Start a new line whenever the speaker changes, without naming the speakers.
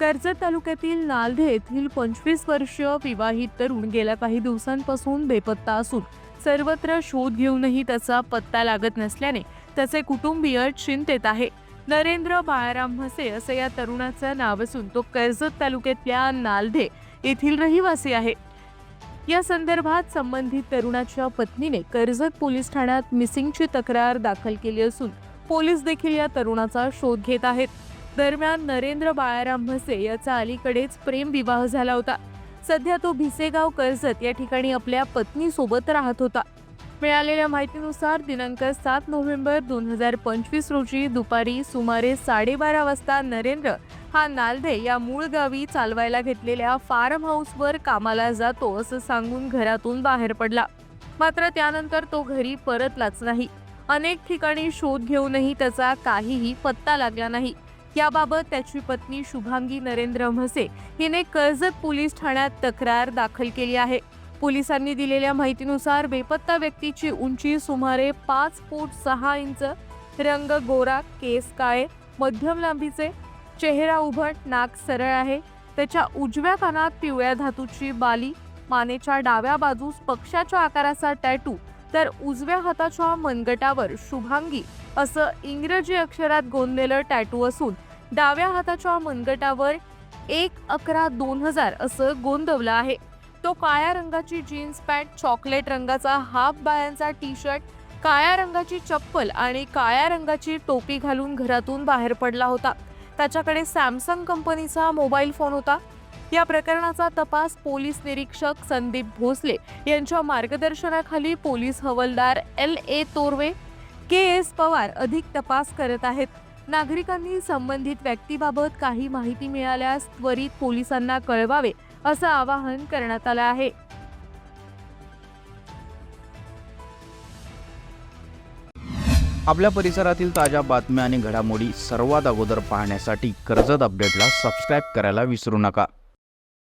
कर्जत तालुक्यातील नालधे येथील पंचवीस वर्षीय विवाहित तरुण गेल्या काही दिवसांपासून बेपत्ता असून सर्वत्र शोध घेऊनही त्याचा पत्ता लागत नसल्याने त्याचे कुटुंबीय चिंतेत आहे. नरेंद्र बाळाराम म्हसे असं या तरुणाचं नाव असून तो कर्जत तालुक्यातल्या नालधे येथील रहिवासी आहे. या संदर्भात संबंधित तरुणाच्या पत्नीने कर्जत पोलीस ठाण्यात मिसिंगची तक्रार दाखल केली असून पोलीस देखील या तरुणाचा शोध घेत आहेत. दरम्यान नरेंद्र बाळाराम म्हसे याचा अलीकडेच प्रेम विवाह झाला होता. सध्या तो भिसेगाव कर्जत या ठिकाणी आपल्या पत्नीसोबत राहत होता. मिळालेल्या माहितीनुसार दिनांक सात नोव्हेंबर दोन हजार पंचवीस रोजी दुपारी सुमारे साडेबारा वाजता नरेंद्र हा नालधे या मूळ गावी चालवायला घेतलेल्या फार्म हाऊसवर कामाला जातो असं सांगून घरातून बाहेर पडला. मात्र त्यानंतर तो घरी परतलाच नाही. अनेक ठिकाणी शोध घेऊनही त्याचा काहीही पत्ता लागला नाही. याबाबत त्याची पत्नी शुभांगी नरेंद्र म्हसे हिने कर्जत पोलीस ठाण्यात तक्रार दाखल केली आहे. पोलिसांनी दिलेल्या माहितीनुसार बेपत्ता व्यक्तीची उंची सुमारे पाच फूट सहा इंच रंग गोरा केस काळे मध्यम लांबीचे चेहरा उभट नाक सरळ आहे. त्याच्या उजव्या कानात पिवळ्या धातूची बाली मानेच्या डाव्या बाजूस पक्षाच्या आकाराचा टॅटू तर उजव्या हाताच्या मनगटावर शुभांगी असं इंग्रजी अक्षरात गोंदलेलं टॅटू असून डाव्या हाताच्या मनगटावर एक अकरा दोन हजार असं गोंदवलं आहे. तो काळ्या रंगाची जीन्स पॅन्ट चॉकलेट रंगाचा हाफ बायांचा टी शर्ट काळ्या रंगाची चप्पल आणि काळ्या रंगाची टोपी घालून घरातून बाहेर पडला होता. त्याच्याकडे सॅमसंग कंपनीचा मोबाईल फोन होता. या प्रकरणाचा तपास पोलीस निरीक्षक संदीप भोसले यांच्या मार्गदर्शनाखाली पोलीस हवालदार L A Torve K S Pawar अधिक तपास करत आहेत. नागरिकांनी संबंधित व्यक्तीबाबत काही माहिती मिळाल्यास त्वरित पोलिसांना कळवावे असं आवाहन करण्यात आलं आहे.
आपल्या परिसरातील ताज्या बातम्या आणि घडामोडी सर्वात अगोदर पाहण्यासाठी कर्जत अपडेटला सबस्क्राईब करायला विसरू नका.